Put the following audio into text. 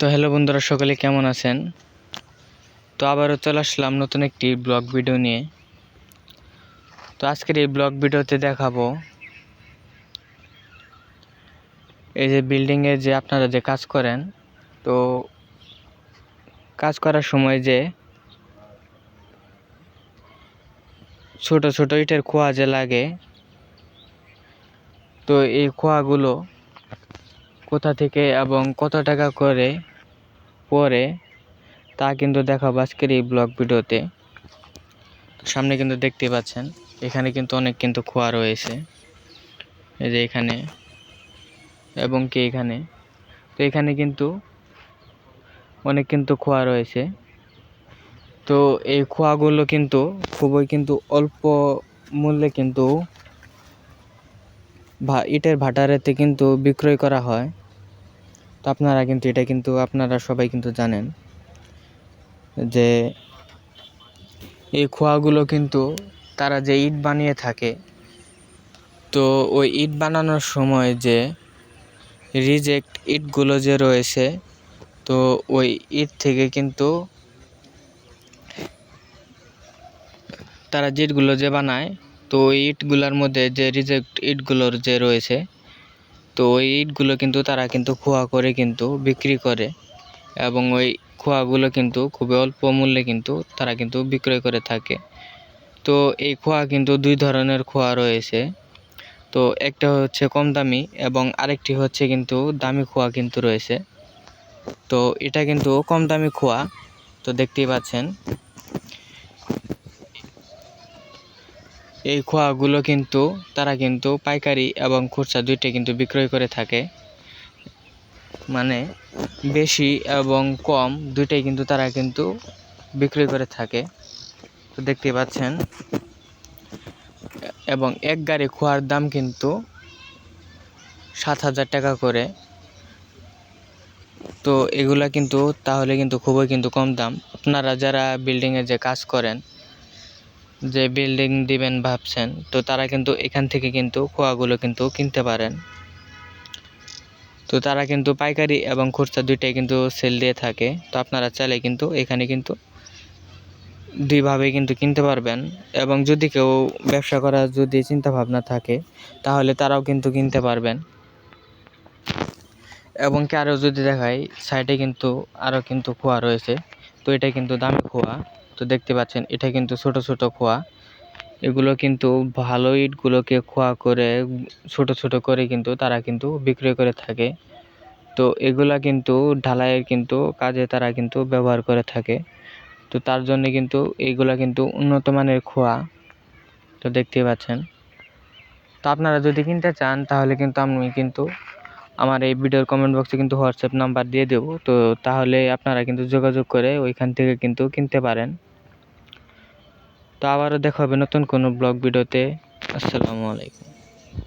তো হ্যালো বন্ধুরা, সকলে কেমন আছেন? তো আবারও চলে আসলাম নতুন একটি ব্লগ ভিডিও নিয়ে। তো আজকের এই ব্লগ ভিডিওতে দেখাবো এই যে বিল্ডিংয়ে যে আপনারা যে কাজ করেন, তো কাজ করার সময় যে ছোট ছোট ইটের খোয়া যে লাগে, তো এই খোয়াগুলো কোথা থেকে এবং কত টাকা করে পরে তা কিন্তু দেখাবো আজকের এই ব্লগ ভিডিওতে। সামনে কিন্তু দেখতে পাচ্ছেন, এখানে কিন্তু অনেক কিন্তু খোয়া রয়েছে। এই যে এখানে এবং কি এখানে। তো এখানে কিন্তু অনেক কিন্তু খোয়া রয়েছে। তো এই খোয়াগুলো কিন্তু খুবই কিন্তু অল্প মূল্যে কিন্তু ইটের ভাটারেতে কিন্তু বিক্রয় করা হয়। তো আপনারা কিন্তু, এটা কিন্তু আপনারা সবাই কিন্তু জানেন যে এই খোয়াগুলো কিন্তু তারা যে ইট বানিয়ে থাকে, তো ওই ইট বানানোর সময় যে রিজেক্ট ইটগুলো যে রয়েছে, তো ওই ইট থেকে কিন্তু তারা যে ইটগুলো যে বানায়, তো ওই ইটগুলোর মধ্যে যে রিজেক্ট ইটগুলোর যে রয়েছে তো ওই ইটগুলো কিন্তু তারা কিন্তু খোয়া করে কিন্তু বিক্রি করে এবং ওই খোয়াগুলো কিন্তু খুবই অল্প মূল্যে কিন্তু তারা কিন্তু বিক্রয় করে থাকে। তো এই খোয়া কিন্তু দুই ধরনের খোয়া রয়েছে। তো একটা হচ্ছে কম দামি এবং আরেকটি হচ্ছে কিন্তু দামি খোয়া কিন্তু রয়েছে। তো এটা কিন্তু কম দামি খোয়া। তো দেখতেই পাচ্ছেন। এই খোয়াগুলো কিন্তু, তারা কিন্তু পাইকারি এবং খুচরা দুইটাই কিন্তু বিক্রয় করে থাকে। মানে বেশি এবং কম দুইটাই কিন্তু তারা কিন্তু বিক্রয় করে থাকে। তো দেখতে পাচ্ছেন, এবং এক গাড়ি খোয়ার দাম কিন্তু সাত হাজার টাকা করে। তো এগুলা কিন্তু, তাহলে কিন্তু খুবই কিন্তু কম দাম। আপনারা যারা বিল্ডিংয়ে যে কাজ করেন যে বিল্ডিং দিবেন ভাবছেন, তো তারা কিন্তু এখান থেকে কিন্তু খোয়াগুলো কিন্তু কিনতে পারেন। তো তারা কিন্তু পাইকারি এবং খুচরা দুইটাই কিন্তু সেল দিয়ে থাকে। তো আপনারা চাইলে কিন্তু এখানে কিন্তু দুইভাবে কিন্তু কিনতে পারবেন এবং যদি কেউ ব্যবসা করার যদি চিন্তা ভাবনা থাকে, তাহলে তারাও কিন্তু কিনতে পারবেন। এবং কি আরও যদি দেখাই সাইডে কিন্তু আরও কিন্তু খোয়া রয়েছে। তো এটা কিন্তু দামি খোয়া। তো দেখতে পাচ্ছেন, এটা কিন্তু ছোট ছোট খোয়া। এগুলো কিন্তু ভালো ইটগুলোকে খোয়া করে, ছোট ছোট করে কিন্তু তারা কিন্তু বিক্রয় করে থাকে। তো এগুলা কিন্তু ঢালাইয়ের কিন্তু কাজে তারা কিন্তু ব্যবহার করে থাকে। তো তার জন্য কিন্তু এইগুলা কিন্তু উন্নত মানের খোয়া। তো দেখতেই পাচ্ছেন। তো আপনারা যদি কিনতে চান, তাহলে কিন্তু আমি কিন্তু আমার এই ভিডিওর কমেন্ট বক্সে কিন্তু হোয়াটসঅ্যাপ নাম্বার দিয়ে দেবো। তো তাহলে আপনারা কিন্তু যোগাযোগ করে ওইখান থেকে কিন্তু কিনতে পারেন। তো আবারও দেখা হবে নতুন কোনো ব্লগ ভিডিওতে। আসসালামু আলাইকুম।